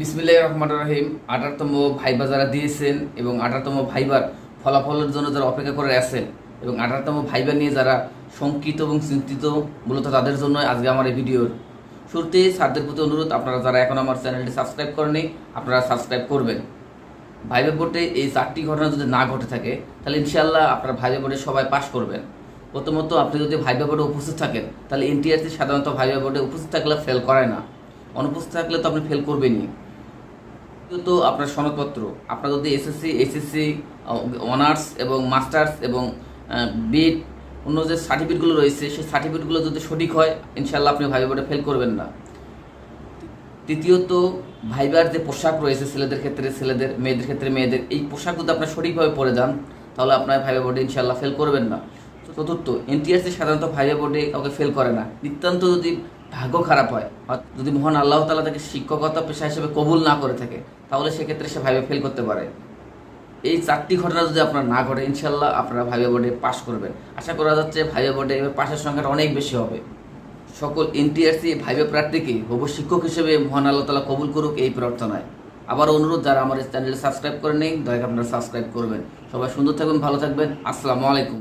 বিসমিল্লাহ রহমান রহিম। আঠারোতম ভাইবা যারা দিয়েছেন এবং আঠারোতম ভাইবার ফলাফলের জন্য যারা অপেক্ষা করে আছেন এবং আঠারোতম ভাইবা নিয়ে যারা শঙ্কিত এবং চিন্তিত, মূলত তাদের জন্য আজকে আমার এই ভিডিওর শুরুতেই স্যারদের প্রতি অনুরোধ, আপনারা যারা এখন আমার চ্যানেলটি সাবস্ক্রাইব করেনি আপনারা সাবস্ক্রাইব করবেন। ভাইবা বোর্ডে এই চারটি ঘটনা যদি না ঘটে থাকে, তাহলে ইনশাআল্লাহ আপনার ভাইবা বোর্ডে সবাই পাশ করবেন। প্রথমত, আপনি যদি ভাইবা বোর্ডে উপস্থিত থাকেন, তাহলে এনটিআরসি সাধারণত ভাইবা বোর্ডে উপস্থিত থাকলে ফেল করে না। অনুপস্থিত থাকলে তো আপনি ফেল করবেনই। দ্বিতীয়ত আপনার সনদপত্র। আপনার যদি এসএসসি এসএসসি অনার্স এবং মাস্টার্স এবং বিএড অন্য যে সার্টিফিকেটগুলো রয়েছে, সেই সার্টিফিকেটগুলো যদি সঠিক হয় ইনশাল্লাহ আপনি ভাইবা বোর্ডে ফেল করবেন না। তৃতীয়ত ভাইবার যে পোশাক রয়েছে ছেলেদের ক্ষেত্রে, ছেলেদের, মেয়েদের ক্ষেত্রে, মেয়েদের, এই পোশাক যদি আপনার সঠিকভাবে পরে যান, তাহলে আপনার ভাইবা বোর্ডে ইনশাল্লাহ ফেল করবেন না। চতুর্থ এনটিআরসি সাধারণত ভাইবা বোর্ডে কাউকে ফেল করে না। নিতান্ত যদি ভাগ্য খারাপ হয়। যদি মহান আল্লাহ তালা তাকে শিক্ষকতা পেশা হিসেবে কবুল না করে থাকে, তাহলে সেক্ষেত্রে সে ভাইবে ফেল করতে পারে। এই চারটি ঘটনা যদি আপনার না ঘটে ইনশাল্লাহ আপনারা ভাইবে বোর্ডে পাশ করবেন। আশা করা যাচ্ছে ভাইবে বোর্ডে এবার পাশের সংখ্যাটা অনেক বেশি হবে। সকল এনটিআরসি ভাইবে প্রার্থীকে হবু শিক্ষক হিসেবে মহান আল্লাহ তালা কবুল করুক এই প্রার্থনায়। আবার অনুরোধ, যারা আমার চ্যানেলে সাবস্ক্রাইব করে নেই দয়া আপনারা সাবস্ক্রাইব করবেন। সবাই সুন্দর থাকবেন, ভালো থাকবেন। আসসালামু আলাইকুম।